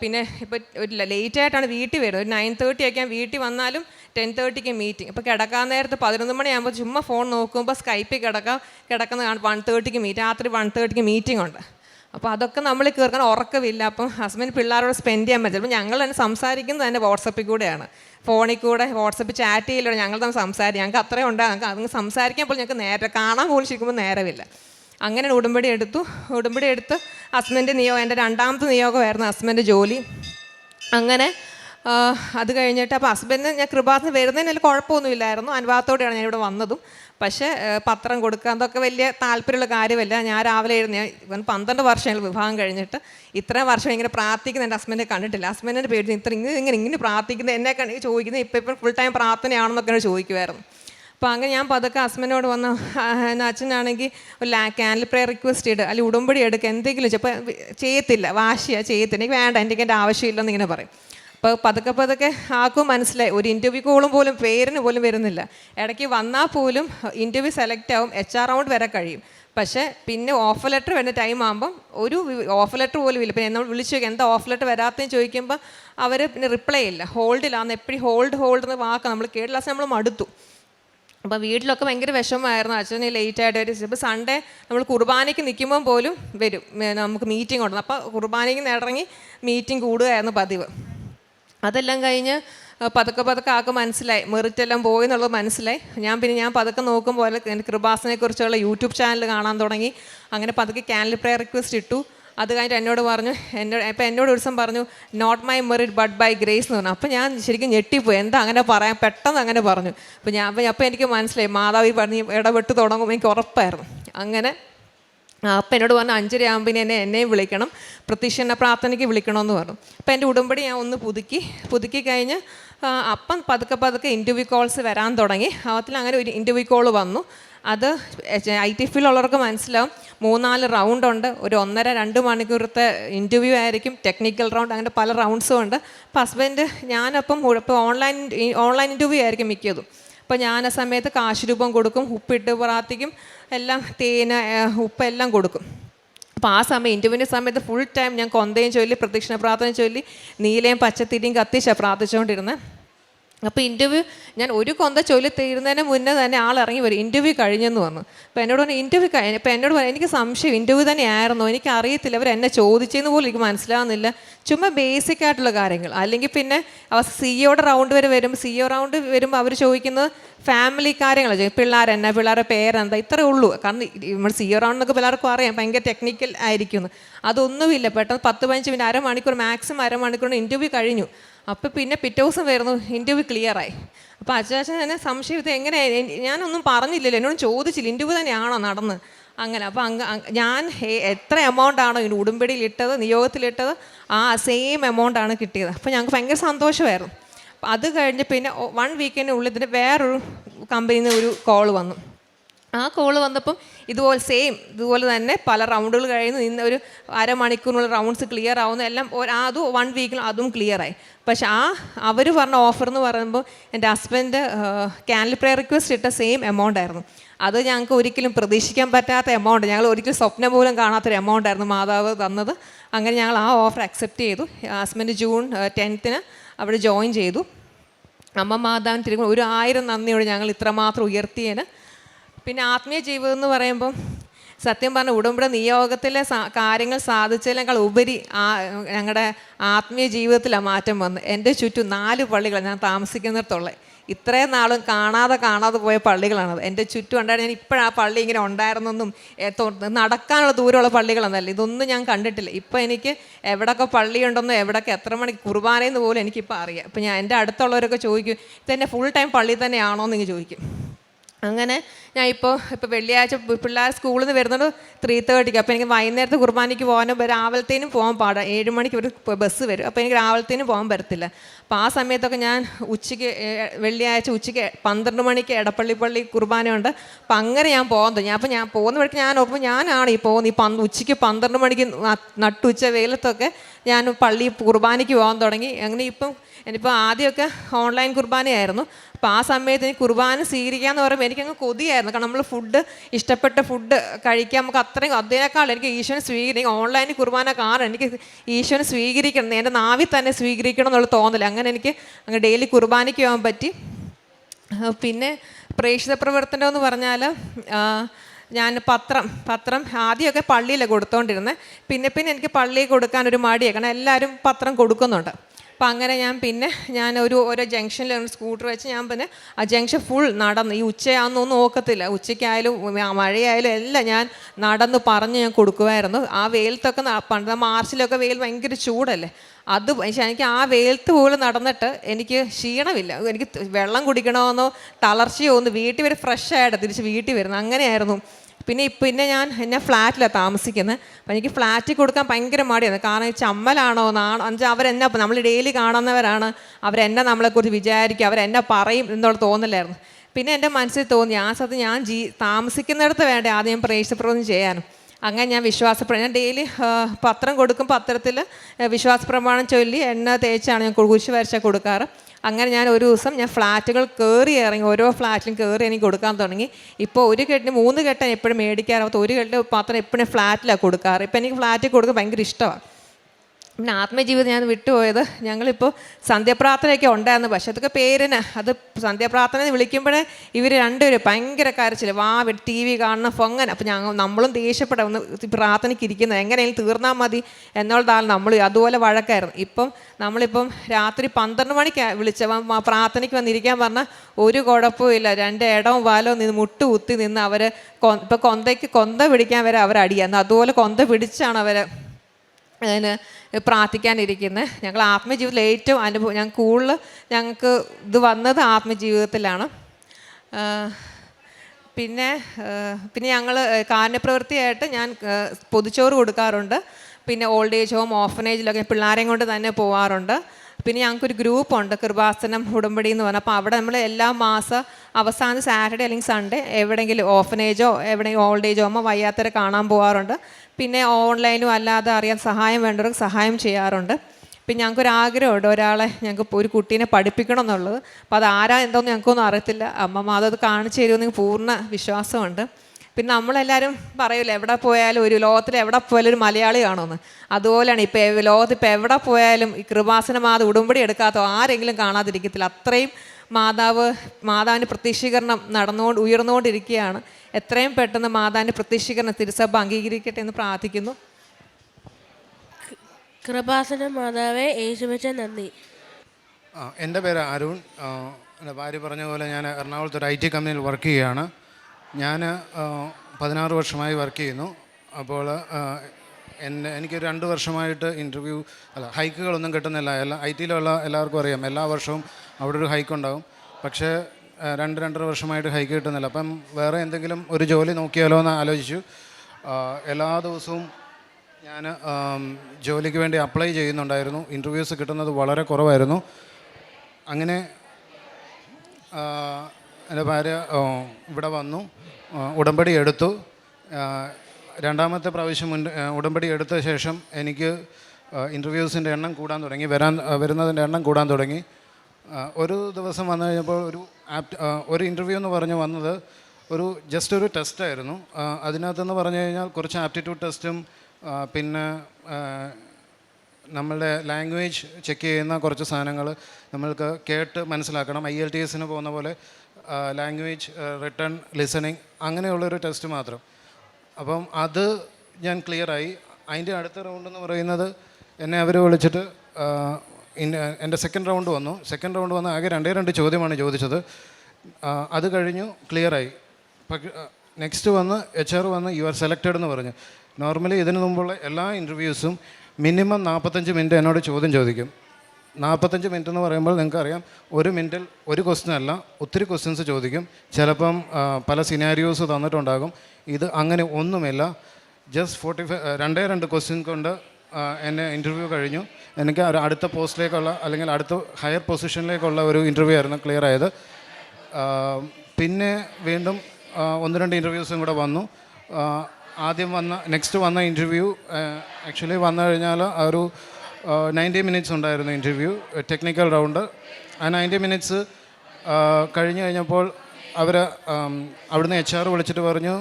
പിന്നെ ഇപ്പോൾ ഒരു ലേറ്റായിട്ടാണ് വീട്ടിൽ വരുന്നത്. ഒരു നയൻ തേർട്ടി ആക്കിയാൽ വീട്ടിൽ വന്നാലും ടെൻ തേർട്ടിക്ക് മീറ്റിംഗ് അപ്പോൾ കിടക്കാൻ നേരത്ത് പതിനൊന്ന് മണിയാകുമ്പോൾ ചുമ്മാ ഫോൺ നോക്കുമ്പോൾ സ്കൈപ്പിൽ കിടക്കാം കിടക്കുന്ന വൺ തേർട്ടിക്ക് മീറ്റ് രാത്രി വൺ തേർട്ടിക്ക് മീറ്റിംഗ് ഉണ്ട്. അപ്പോൾ അതൊക്കെ നമ്മൾ കയറുക്കാൻ ഉറക്കമില്ല. അപ്പം ഹസ്ബൻഡ് പിള്ളേരോട് സ്പെൻഡ് ചെയ്യാൻ പറ്റില്ല. അപ്പം ഞങ്ങൾ തന്നെ സംസാരിക്കുന്നത് തന്നെ വാട്സപ്പിൽ കൂടെയാണ്. ഫോണിൽ കൂടെ വാട്സപ്പിൽ ചാറ്റ് ചെയ്യില്ല ഞങ്ങൾ തന്നെ സംസാരിക്കും. ഞങ്ങൾക്ക് അത്രയും ഉണ്ട്. ഞങ്ങൾക്ക് അതങ്ങ് സംസാരിക്കാൻ പോലും ഞങ്ങൾക്ക് നേരെ കാണാൻ പോലും ശരിക്കുമ്പോൾ നേരമില്ല. അങ്ങനെ ഉടുമ്പടി എടുത്തു. ഉടുമ്പടി എടുത്ത് ഹസ്ബൻഡ് നിയോഗം എന്റെ രണ്ടാമത്തെ നിയോഗമായിരുന്നു ഹസ്ബൻഡ് ജോലി. അങ്ങനെ അത് കഴിഞ്ഞിട്ട് അപ്പോൾ ഹസ്ബൻഡ് ഞാൻ കൃപാസിന് വരുന്നതിന് കുഴപ്പമൊന്നുമില്ലായിരുന്നു. അനുഭവത്തോടെയാണ് ഞാൻ ഇവിടെ വന്നതും. പക്ഷേ പത്രം കൊടുക്കുക അതൊക്കെ വലിയ താല്പര്യമുള്ള കാര്യമല്ല. ഞാൻ രാവിലെ ഞാൻ ഇവൻ പന്ത്രണ്ട് വർഷങ്ങൾ വിവാഹം കഴിഞ്ഞിട്ട് ഇത്രയും വർഷം ഇങ്ങനെ പ്രാർത്ഥിക്കുന്ന എന്റെ ഹസ്ബൻഡിനെ കണ്ടിട്ടില്ല. ഹസ്ബൻഡിന്റെ പേര് ഇത്ര ഇങ്ങനെ ഇങ്ങനെ ഇങ്ങനെ പ്രാർത്ഥിക്കുന്നത് എന്നെ കണ്ടി ചോദിക്കുന്നത് ഇപ്പം ഇപ്പം ഫുൾ ടൈം പ്രാർത്ഥനയാണെന്നൊക്കെ ചോദിക്കുമായിരുന്നു അപ്പോൾ അങ്ങനെ ഞാൻ പതുക്കെ ഹസ്ബൻഡിനോട് വന്ന എന്റെ അച്ഛനാണെങ്കിൽ ഒരു ക്യാൻഡിൽ പ്രേ റിക്വസ്റ്റ് ഇട്. അല്ലെങ്കിൽ ഉടമ്പടി എടുക്കുക എന്തെങ്കിലും ചെയ്യത്തില്ല. വാശിയാണ് ചെയ്യത്തില്ല. എനിക്ക് വേണ്ട എന്റെ എന്റെ ആവശ്യമില്ലെന്ന് ഇങ്ങനെ പറയും. അപ്പോൾ പതുക്കെ പതുക്കെ ആർക്കും മനസ്സിലായി. ഒരു ഇന്റർവ്യൂ കോളും പോലും പേരിന് പോലും വരുന്നില്ല. ഇടയ്ക്ക് വന്നാൽ പോലും ഇന്റർവ്യൂ സെലക്ട് ആവും എച്ച് ആർ റൗണ്ട് വരെ കഴിയും. പക്ഷേ പിന്നെ ഓഫർ ലെറ്റർ വരുന്ന ടൈം ആകുമ്പം ഒരു ഓഫർ ലെറ്റർ പോലും ഇല്ല. പിന്നെ നമ്മൾ വിളിച്ചു ചോദിക്കും എന്താ ഓഫർ ലെറ്റർ വരാത്തതെന്ന് ചോദിക്കുമ്പോൾ അവർ പിന്നെ റിപ്ലൈ ഇല്ല. ഹോൾഡിലാണ് എപ്പോഴും ഹോൾഡ് ഹോൾഡ് എന്ന് വാക്ക്? നമ്മൾ കേട്ട് ലാസ്റ്റ് നമ്മൾ മടുത്തു. അപ്പോൾ വീട്ടിലൊക്കെ ഭയങ്കര വിഷമമായിരുന്നു. അച്ഛന് ലേറ്റ് ആയിട്ട് വരും. ഇപ്പോൾ സൺഡേ നമ്മൾ കുർബാനയ്ക്ക് നിൽക്കുമ്പോൾ പോലും വരും. നമുക്ക് മീറ്റിംഗ് ഉണ്ട് അപ്പോൾ കുർബാനയ്ക്ക് ഇറങ്ങി മീറ്റിംഗ് കൂടുകയായിരുന്നു പതിവ്. അതെല്ലാം കഴിഞ്ഞ് പതുക്കെ പതുക്കെ ആൾക്ക് മനസ്സിലായി. മെറിറ്റ് എല്ലാം പോയി എന്നുള്ളത് മനസ്സിലായി. ഞാൻ പിന്നെ ഞാൻ പതുക്കെ നോക്കുമ്പോൾ എന്റെ കൃപാസനെ കുറിച്ചുള്ള യൂട്യൂബ് ചാനൽ കാണാൻ തുടങ്ങി. അങ്ങനെ പതുക്കെ ക്യാനൽ പ്രയർ റിക്വസ്റ്റ് ഇട്ടു. അത് കഴിഞ്ഞിട്ട് എന്നോട് പറഞ്ഞു എന്നോട് ഇപ്പം എന്നോട് ഒരു ദിവസം പറഞ്ഞു not my merit but by grace എന്ന് പറഞ്ഞു. അപ്പോൾ ഞാൻ ശരിക്കും ഞെട്ടിപ്പോയി. എന്താ അങ്ങനെ പറയാൻ? പെട്ടെന്ന് അങ്ങനെ പറഞ്ഞു. അപ്പോൾ ഞാൻ അപ്പം എനിക്ക് മനസ്സിലായി. മാതാവി പറഞ്ഞ് ഇടപെട്ട് തുടങ്ങുമ്പോൾ എനിക്ക് ഉറപ്പായിരുന്നു. അങ്ങനെ അപ്പം എന്നോട് പറഞ്ഞു അഞ്ചര ആകുമ്പോൾ എന്നെ എന്നെയും വിളിക്കണം. പ്രത്യക്ഷണ പ്രാർത്ഥനയ്ക്ക് വിളിക്കണമെന്ന് പറഞ്ഞു. അപ്പം എന്റെ ഉടമ്പടി ഞാൻ ഒന്ന് പുതുക്കി പുതുക്കി കഴിഞ്ഞ് അപ്പം പതുക്കെ പതുക്കെ ഇന്റർവ്യൂ കോൾസ് വരാൻ തുടങ്ങി. അവത്തിൽ അങ്ങനെ ഒരു ഇന്റർവ്യൂ കോൾ വന്നു. അത് ഐ ടി ഫീൽഡുള്ളവർക്ക് മനസ്സിലാവും. മൂന്നാൽ റൗണ്ട് ഉണ്ട്. ഒരു ഒന്നര രണ്ട് മണിക്കൂറത്തെ ഇന്റർവ്യൂ ആയിരിക്കും. ടെക്നിക്കൽ റൗണ്ട് അങ്ങനെ പല റൗണ്ട്സും ഉണ്ട്. അപ്പം ഹസ്ബൻഡ് ഞാനപ്പം ഇപ്പോൾ ഓൺലൈൻ ഓൺലൈൻ ഇന്റർവ്യൂ ആയിരിക്കും മിക്കതും. അപ്പോൾ ഞാൻ ആ സമയത്ത് കാശ് രൂപം കൊടുക്കും ഉപ്പിട്ട് പ്രാർത്ഥിക്കും. എല്ലാം തേന ഉപ്പ് എല്ലാം കൊടുക്കും. അപ്പോൾ ആ സമയം ഇന്റർവ്യൂവിന്റെ സമയത്ത് ഫുൾ ടൈം ഞാൻ കൊന്തയും ചൊല്ലി പ്രദക്ഷിണ പ്രാർത്ഥന ചൊല്ലി നീലയും പച്ചത്തിരിയും കത്തിച്ചാണ് പ്രാർത്ഥിച്ചുകൊണ്ടിരുന്നത് അപ്പോൾ ഇന്റർവ്യൂ ഞാൻ ഒരു കൊന്ത ചൊല്ലി തീരുന്നതിന് മുന്നേ തന്നെ ആൾ ഇറങ്ങി വരും. ഇന്റർവ്യൂ കഴിഞ്ഞെന്ന് പറഞ്ഞു. അപ്പോൾ എന്നോട് പറഞ്ഞു ഇന്റർവ്യൂ കഴിഞ്ഞു അപ്പോൾ എന്നോട് പറഞ്ഞു എനിക്ക് സംശയം ഇന്റർവ്യൂ തന്നെയായിരുന്നു? എനിക്ക് അറിയത്തില്ല അവർ എന്നെ ചോദിച്ചെന്ന് പോലും എനിക്ക് മനസ്സിലാവുന്നില്ല. ചുമ്മാ ബേസിക് ആയിട്ടുള്ള കാര്യങ്ങൾ. അല്ലെങ്കിൽ പിന്നെ അവ സിഒയുടെ റൗണ്ട് വരെ വരുമ്പോൾ സിഒ റൗണ്ട് വരുമ്പോൾ അവർ ചോദിക്കുന്നത് ഫാമിലി കാര്യങ്ങൾ പിള്ളേരെന്നാ പിള്ളേരുടെ പേരെന്താ? ഇത്രേ ഉള്ളൂ. കാരണം നമ്മൾ സിഒ റൗണ്ട് എന്നൊക്കെ പിള്ളേർക്കും അറിയാം. ഭയങ്കര ടെക്നിക്കൽ ആയിരിക്കും അതൊന്നുമില്ല. പെട്ടെന്ന് പത്ത് പതിനഞ്ച് മിനിറ്റ് അരമണിക്കൂർ മാക്സിമം അരമണിക്കൂർ ഇന്റർവ്യൂ കഴിഞ്ഞു. അപ്പോൾ പിന്നെ പിറ്റേ ദിവസം വരുന്നു ഇന്റർവ്യൂ ക്ലിയറായി അപ്പോൾ അച്ചാച്ചൻ തന്നെ സംശയം ഇത് എങ്ങനെ ഞാനൊന്നും പറഞ്ഞില്ലല്ലോ എന്നോട് ചോദിച്ചില്ല ഇന്റർവ്യൂ തന്നെയാണോ നടന്ന്? അങ്ങനെ അപ്പോൾ അങ്ങ് ഞാൻ എത്ര എമൗണ്ട് ആണോ ഇതിന് ഉടുമ്പടിയിലിട്ടത് നിയോഗത്തിലിട്ടത് ആ സെയിം എമൗണ്ട് ആണ് കിട്ടിയത്. അപ്പോൾ ഞങ്ങൾക്ക് ഭയങ്കര സന്തോഷമായിരുന്നു. അത് കഴിഞ്ഞ് പിന്നെ വൺ വീക്കിന്റെ ഉള്ളിൽ ഇതിന്റെ വേറൊരു കമ്പനിയിൽ നിന്ന് ഒരു കോൾ വന്നു. ആ കോൾ വന്നപ്പം ഇതുപോലെ സെയിം ഇതുപോലെ തന്നെ പല റൗണ്ടുകൾ കഴിയുന്നു. ഇന്ന് ഒരു അരമണിക്കൂറിനുള്ള റൗണ്ട്സ് ക്ലിയർ ആവുന്നു എല്ലാം അതും വൺ വീക്കിൽ അതും ക്ലിയറായി പക്ഷെ ആ അവർ പറഞ്ഞ ഓഫർ എന്ന് പറയുമ്പോൾ എന്റെ ഹസ്ബൻഡ് ക്യാൻഡിൽ പ്രേ റിക്വസ്റ്റ് ഇട്ട സെയിം എമൗണ്ട് ആയിരുന്നു. അത് ഞങ്ങൾക്ക് ഒരിക്കലും പ്രതീക്ഷിക്കാൻ പറ്റാത്ത എമൗണ്ട് ഞങ്ങൾ ഒരിക്കലും സ്വപ്നം പോലും കാണാത്തൊരു എമൗണ്ട് ആയിരുന്നു മാതാവ് തന്നത്. അങ്ങനെ ഞങ്ങൾ ആ ഓഫർ അക്സെപ്റ്റ് ചെയ്തു. ഹസ്ബൻഡ് ജൂൺ ടെൻത്തിന് അവിടെ ജോയിൻ ചെയ്തു. അമ്മ മാതാവിന് തിരികെ ഒരു ആയിരം നന്ദിയോട് ഞങ്ങൾ ഇത്രമാത്രം ഉയർത്തിയതിന് പിന്നെ ആത്മീയ ജീവിതം എന്ന് പറയുമ്പം സത്യം പറഞ്ഞ ഉടമ്പടി നിയോഗത്തിലെ കാര്യങ്ങൾ സാധിച്ചതിനേക്കാൾ ഉപരി ആ ഞങ്ങളുടെ ആത്മീയ ജീവിതത്തിലാണ് മാറ്റം വന്നത്. എന്റെ ചുറ്റും നാല് പള്ളികൾ ഞാൻ താമസിക്കുന്നിടത്തുള്ളത് ഇത്രയും നാളും കാണാതെ കാണാതെ പോയ പള്ളികളാണത്. എന്റെ ചുറ്റും ഉണ്ടായിരുന്നു ഞാൻ ഇപ്പോഴാ പള്ളി ഇങ്ങനെ ഉണ്ടായിരുന്നെന്നും നടക്കാനുള്ള ദൂരമുള്ള പള്ളികളെന്നല്ല. ഇതൊന്നും ഞാൻ കണ്ടിട്ടില്ല. ഇപ്പോൾ എനിക്ക് എവിടെയൊക്കെ പള്ളിയുണ്ടെന്നോ എവിടെയൊക്കെ എത്ര മണി കുർബാനയെന്ന് പോലും എനിക്കിപ്പോൾ അറിയാം. ഇപ്പം ഞാൻ എന്റെ അടുത്തുള്ളവരൊക്കെ ചോദിക്കും ഇതെന്നെ ഫുൾ ടൈം പള്ളി തന്നെയാണോ എന്ന് ഇങ്ങനെ ചോദിക്കും. അങ്ങനെ ഞാൻ ഇപ്പോൾ ഇപ്പോൾ വെള്ളിയാഴ്ച പിള്ളേർ സ്കൂളിൽ നിന്ന് വരുന്നത് ത്രീ തേർട്ടിക്ക് അപ്പോൾ എനിക്ക് വൈകുന്നേരത്തെ കുർബാനയ്ക്ക് പോകാനും രാവിലത്തേനും പോകാൻ പാടാം. ഏഴ് മണിക്ക് ഒരു ബസ് വരും. അപ്പോൾ എനിക്ക് രാവിലത്തേനും പോകാൻ പറ്റത്തില്ല. അപ്പോൾ ആ സമയത്തൊക്കെ ഞാൻ ഉച്ചയ്ക്ക് വെള്ളിയാഴ്ച ഉച്ചയ്ക്ക് പന്ത്രണ്ട് മണിക്ക് ഇടപ്പള്ളി പള്ളി കുർബാനയുണ്ട്. അപ്പം അങ്ങനെ ഞാൻ പോകാൻ തുടങ്ങി. അപ്പോൾ ഞാൻ പോകുന്ന വഴിക്ക് ഞാൻ ഓർക്കുമ്പോൾ ഞാനാണ് ഈ പോകുന്നത് ഈ പന്ത് ഉച്ചയ്ക്ക് പന്ത്രണ്ട് മണിക്ക് നട്ടുച്ച വെയിലത്തൊക്കെ ഞാൻ പള്ളി കുർബാനയ്ക്ക് പോകാൻ തുടങ്ങി. അങ്ങനെ ഇപ്പം എനിയിപ്പോൾ ആദ്യമൊക്കെ ഓൺലൈൻ കുർബാനയായിരുന്നു. അപ്പോൾ ആ സമയത്ത് എനിക്ക് കുർബാന സ്വീകരിക്കുക എന്ന് പറയുമ്പോൾ എനിക്കങ്ങ് കൊതിയായിരുന്നു. കാരണം നമ്മൾ ഫുഡ് ഇഷ്ടപ്പെട്ട ഫുഡ് കഴിക്കാൻ നമുക്ക് അത്രയും അതിനേക്കാൾ എനിക്ക് ഈശോനെ സ്വീകരിക്കും ഓൺലൈൻ കുർബാന കാരണം എനിക്ക് ഈശോനെ സ്വീകരിക്കണം എന്റെ നാവിൽ തന്നെ സ്വീകരിക്കണം എന്നുള്ള തോന്നൽ അങ്ങനെ എനിക്ക് അങ്ങ് ഡെയിലി കുർബാനയ്ക്ക് പോകാൻ പറ്റി. പിന്നെ പ്രേക്ഷിത പ്രവർത്തനം എന്ന് പറഞ്ഞാൽ ഞാൻ പത്രം പത്രം ആദ്യമൊക്കെ പള്ളിയിലാണ് കൊടുത്തോണ്ടിരുന്നത് പിന്നെ പിന്നെ എനിക്ക് പള്ളിയിൽ കൊടുക്കാൻ ഒരു മടിയാണ് കാരണം എല്ലാവരും പത്രം കൊടുക്കുന്നുണ്ട്. അപ്പം അങ്ങനെ ഞാൻ പിന്നെ ഞാൻ ഒരു ഓരോ ജംഗ്ഷനിൽ സ്കൂട്ടർ വെച്ച് ഞാൻ പിന്നെ ആ ജംഗ്ഷൻ ഫുൾ നടന്ന്. ഈ ഉച്ചയാണെന്നൊന്നും നോക്കത്തില്ല. ഉച്ചയ്ക്കായാലും മഴയായാലും എല്ലാം ഞാൻ നടന്ന് പറഞ്ഞ് ഞാൻ കൊടുക്കുമായിരുന്നു ആ വെയിലത്തൊക്കെ പണ്ട് മാർച്ചിലൊക്കെ വെയിൽ ഭയങ്കര ചൂടല്ലേ. അത് എനിക്ക് ആ വെയിലത്ത് പോലും നടന്നിട്ട് എനിക്ക് ക്ഷീണമില്ല. എനിക്ക് വെള്ളം കുടിക്കണമെന്നോ തളർച്ചയോ ഒന്ന് വീട്ടിൽ വരെ ഫ്രഷ് ആയിട്ട് തിരിച്ച് വീട്ടിൽ വരുന്നു അങ്ങനെയായിരുന്നു. പിന്നെ ഇപ്പം പിന്നെ ഞാൻ എന്നെ ഫ്ലാറ്റിലാണ് താമസിക്കുന്നത് അപ്പം എനിക്ക് ഫ്ലാറ്റിൽ കൊടുക്കാൻ ഭയങ്കര മടിയാണ്. കാരണം ഈ ചമ്മലാണോ നാണോ എന്നുവെച്ചാൽ അവരെന്നെ നമ്മൾ ഡെയിലി കാണുന്നവരാണ്. അവരെന്നെ നമ്മളെക്കുറിച്ച് വിചാരിക്കും അവരെന്നെ പറയും എന്നുള്ള തോന്നലായിരുന്നു. പിന്നെ എന്റെ മനസ്സിൽ തോന്നി ആ സ്ഥലത്ത് ഞാൻ ജീ താമസിക്കുന്നിടത്ത് വേണ്ട ആദ്യം പ്രേക്ഷപ്രവൃത്തി ചെയ്യാനും. അങ്ങനെ ഞാൻ വിശ്വാസ ഞാൻ ഡെയിലി പത്രം കൊടുക്കും പത്രത്തിൽ വിശ്വാസ പ്രമാണം ചൊല്ലി എണ്ണ തേച്ചാണ് ഞാൻ കുരിശ് വരച്ച കൊടുക്കാറ്. അങ്ങനെ ഞാൻ ഒരു ദിവസം ഞാൻ ഫ്ലാറ്റുകൾ കയറി ഇറങ്ങി ഓരോ ഫ്ലാറ്റിലും കയറി എനിക്ക് കൊടുക്കാൻ തുടങ്ങി. ഇപ്പോൾ ഒരു കെട്ടിന് മൂന്ന് കെട്ടാൻ എപ്പോഴും മേടിക്കാറാവത്ത് ഒരു കെട്ടിന് പത്രം എപ്പോഴും ഫ്ലാറ്റിലാണ് കൊടുക്കാറ്. ഇപ്പം എനിക്ക് ഫ്ലാറ്റിൽ കൊടുക്കാൻ ഭയങ്കര ഇഷ്ടമാണ് പിന്നെ ആത്മജീവിതം ഞാൻ വിട്ടുപോയത് ഞങ്ങളിപ്പോൾ സന്ധ്യാപ്രാർത്ഥനയൊക്കെ ഉണ്ടായിരുന്നു. പക്ഷേ അതൊക്കെ പേരിന്. അത് സന്ധ്യാപ്രാർത്ഥന വിളിക്കുമ്പോഴേ ഇവർ രണ്ടുപേരും ഭയങ്കര കരച്ചിൽ വാ ടി വി കാണണം ഫൊങ്ങൻ അപ്പം ഞങ്ങൾ നമ്മളും ദേഷ്യപ്പെടാം. ഒന്ന് പ്രാർത്ഥനയ്ക്ക് ഇരിക്കുന്നത് എങ്ങനെയും തീർന്നാൽ മതി എന്നുള്ളതാണ് നമ്മൾ അതുപോലെ വഴക്കായിരുന്നു. ഇപ്പം നമ്മളിപ്പം രാത്രി പന്ത്രണ്ട് മണിക്ക് വിളിച്ച പ്രാർത്ഥനയ്ക്ക് വന്നിരിക്കാൻ പറഞ്ഞാൽ ഒരു കുഴപ്പവും ഇല്ല. രണ്ട് ഇടവും വാലോ നിന്ന് മുട്ട് കുത്തി നിന്ന് അവർ ഇപ്പം കൊന്തയ്ക്ക് കൊന്ത പിടിക്കാൻ വരെ അവർ അടിയാന്ന് അതുപോലെ കൊന്ത പിടിച്ചാണ് അവർ അതിന് പ്രാർത്ഥിക്കാനിരിക്കുന്നത് ഞങ്ങൾ ആത്മജീവിതത്തിൽ ഏറ്റവും അനുഭവം ഞങ്ങൾക്ക് കൂടുതൽ ഞങ്ങൾക്ക് ഇത് വന്നത് ആത്മജീവിതത്തിലാണ്. പിന്നെ പിന്നെ ഞങ്ങൾ കാരുണ്യപ്രവൃത്തിയായിട്ട് ഞാൻ പൊതിച്ചോറ് കൊടുക്കാറുണ്ട്. പിന്നെ ഓൾഡ് ഏജ് ഹോം ഓഫനേജിലൊക്കെ പിള്ളേരെയും കൊണ്ട് തന്നെ പോവാറുണ്ട്. പിന്നെ ഞങ്ങൾക്കൊരു ഗ്രൂപ്പുണ്ട് കൃപാസനം ഉടമ്പടി എന്ന് പറഞ്ഞാൽ അപ്പോൾ അവിടെ നമ്മൾ എല്ലാ മാസം അവസാന സാറ്റർഡേ അല്ലെങ്കിൽ സൺഡേ എവിടെയെങ്കിലും ഓഫനേജോ എവിടെയെങ്കിലും ഓൾഡ് ഏജ് ഹോമോ വയ്യാത്തവരെ കാണാൻ പോകാറുണ്ട് പിന്നെ ഓൺലൈനും അല്ലാതെ അറിയാൻ സഹായം വേണ്ടവർക്ക് സഹായം ചെയ്യാറുണ്ട്. പിന്നെ ഞങ്ങൾക്കൊരു ആഗ്രഹമുണ്ട് ഒരാളെ ഞങ്ങൾക്ക് ഒരു കുട്ടീനെ പഠിപ്പിക്കണം എന്നുള്ളത് അപ്പോൾ അത് ആരാ എന്തോന്ന് ഞങ്ങൾക്കൊന്നും അറിയത്തില്ല. അമ്മമ്മ അതത് കാണിച്ചു തരുമെന്ന് പൂർണ വിശ്വാസമുണ്ട്. പിന്നെ നമ്മളെല്ലാവരും പറയൂലേ എവിടെ പോയാലും ഒരു ലോകത്തിൽ എവിടെ പോയാലും ഒരു മലയാളി കാണുമെന്ന് അതുപോലെയാണ് ഇപ്പോൾ ലോകത്ത് ഇപ്പോൾ എവിടെ പോയാലും ഈ കൃപാസനം അത് ഉടുമ്പടി എടുക്കാത്തോ ആരെങ്കിലും കാണാതിരിക്കത്തില്ല. അത്രയും മാതാവ് മാതാവിന്റെ പ്രത്യക്ഷീകരണം നടന്നുകൊണ്ട് ഉയർന്നുകൊണ്ടിരിക്കുകയാണ്. എത്രയും പെട്ടെന്ന് മാതാവിന്റെ പ്രത്യക്ഷീകരണം തിരുസഭ അംഗീകരിക്കട്ടെ എന്ന് പ്രാർത്ഥിക്കുന്നു. കൃപാസന മാതാവേ യേശുവച്ച നന്ദി. എന്റെ പേര് അരുൺ. എന്റെ ഭാര്യ പറഞ്ഞ പോലെ ഞാൻ എറണാകുളത്ത് ഒരു ഐ ടി കമ്പനിയിൽ വർക്ക് ചെയ്യുകയാണ്. ഞാൻ പതിനാറ് വർഷമായി വർക്ക് ചെയ്യുന്നു. അപ്പോൾ എന്റെ എനിക്ക് രണ്ട് വർഷമായിട്ട് ഇന്റർവ്യൂ അല്ല ഹൈക്കുകളൊന്നും കിട്ടുന്നില്ല. എല്ലാ ഐ ടിയിലുള്ള എല്ലാവർക്കും അറിയാം. എല്ലാ വർഷവും അവിടെ ഒരു ഹൈക്ക് ഉണ്ടാവും പക്ഷേ രണ്ട് രണ്ടര വർഷമായിട്ട് ഹൈക്ക് കിട്ടുന്നില്ല. അപ്പം വേറെ എന്തെങ്കിലും ഒരു ജോലി നോക്കിയാലോ എന്ന് ആലോചിച്ചു. എല്ലാ ദിവസവും ഞാൻ ജോലിക്ക് വേണ്ടി അപ്ലൈ ചെയ്യുന്നുണ്ടായിരുന്നു. ഇന്റർവ്യൂസ് കിട്ടുന്നത് വളരെ കുറവായിരുന്നു. അങ്ങനെ എന്റെ ഭാര്യ ഇവിടെ വന്നു. ഉടമ്പടി എടുത്തു. രണ്ടാമത്തെ പ്രാവശ്യം ഉടമ്പടി എടുത്ത ശേഷം എനിക്ക് ഇന്റർവ്യൂസിന്റെ എണ്ണം കൂടാൻ തുടങ്ങി. വരാൻ വരുന്നതിന്റെ എണ്ണം കൂടാൻ തുടങ്ങി. ഒരു ദിവസം വന്നു കഴിഞ്ഞപ്പോൾ ഒരു ആപ്റ്റ് ഒരു ഇന്റർവ്യൂ എന്ന് പറഞ്ഞ് വന്നത് ഒരു ജസ്റ്റ് ഒരു ടെസ്റ്റായിരുന്നു അതിനകത്തെന്ന് പറഞ്ഞു കഴിഞ്ഞാൽ കുറച്ച് ആപ്റ്റിറ്റ്യൂഡ് ടെസ്റ്റും പിന്നെ നമ്മളുടെ ലാംഗ്വേജ് ചെക്ക് ചെയ്യുന്ന കുറച്ച് സാധനങ്ങൾ നമ്മൾക്ക് കേട്ട് മനസ്സിലാക്കണം. ഐ എൽ ടി എസിന് പോകുന്ന പോലെ ലാംഗ്വേജ് റിട്ടേൺ ലിസണിങ് അങ്ങനെയുള്ളൊരു ടെസ്റ്റ് മാത്രം. അപ്പം അത് ഞാൻ ക്ലിയറായി. അതിന്റെ അടുത്ത റൗണ്ട് എന്ന് പറയുന്നത് എന്നെ അവർ വിളിച്ചിട്ട് എന്റെ സെക്കൻഡ് റൗണ്ട് വന്നു. സെക്കൻഡ് റൗണ്ട് വന്ന് ആകെ രണ്ടേ രണ്ട് ചോദ്യമാണ് ചോദിച്ചത്. അത് കഴിഞ്ഞു ക്ലിയറായി. പക്ഷേ നെക്സ്റ്റ് വന്ന് എച്ച് ആർ വന്ന് യു ആർ സെലക്റ്റഡ് എന്ന് പറഞ്ഞു. നോർമലി ഇതിനു മുമ്പുള്ള എല്ലാ ഇന്റർവ്യൂസും മിനിമം നാൽപ്പത്തഞ്ച് മിനിറ്റ് എന്നോട് ചോദ്യം ചോദിക്കും. നാൽപ്പത്തഞ്ച് മിനിറ്റ് എന്ന് പറയുമ്പോൾ നിങ്ങൾക്കറിയാം ഒരു മിനിറ്റിൽ ഒരു ക്വസ്റ്റ്യൻ അല്ല ഒത്തിരി ക്വസ്റ്റ്യൻസ് ചോദിക്കും. ചിലപ്പം പല സിനാരിയോസ് തന്നിട്ടുണ്ടാകും. ഇത് അങ്ങനെ ഒന്നുമില്ല. ജസ്റ്റ് ഫോർട്ടി ഫൈവ് രണ്ടേ രണ്ട് ക്വസ്റ്റ്യൻ കൊണ്ട് എന്നെ ഇന്റർവ്യൂ കഴിഞ്ഞു. എനിക്ക് ഒരു അടുത്ത പോസ്റ്റിലേക്കുള്ള അല്ലെങ്കിൽ അടുത്ത ഹയർ പൊസിഷനിലേക്കുള്ള ഒരു ഇന്റർവ്യൂ ആയിരുന്നു ക്ലിയർ ആയത്. പിന്നെ വീണ്ടും ഒന്ന് രണ്ട് ഇന്റർവ്യൂസും കൂടെ വന്നു. ആദ്യം വന്ന നെക്സ്റ്റ് വന്ന ഇന്റർവ്യൂ ആക്ച്വലി വന്നു കഴിഞ്ഞാൽ ഒരു നയന്റി മിനിറ്റ്സ് ഉണ്ടായിരുന്നു ഇന്റർവ്യൂ ടെക്നിക്കൽ റൗണ്ട് ആ നയന്റി മിനിറ്റ്സ് കഴിഞ്ഞു കഴിഞ്ഞപ്പോൾ അവർ അവിടുന്ന് എച്ച് ആർ വിളിച്ചിട്ട് പറഞ്ഞു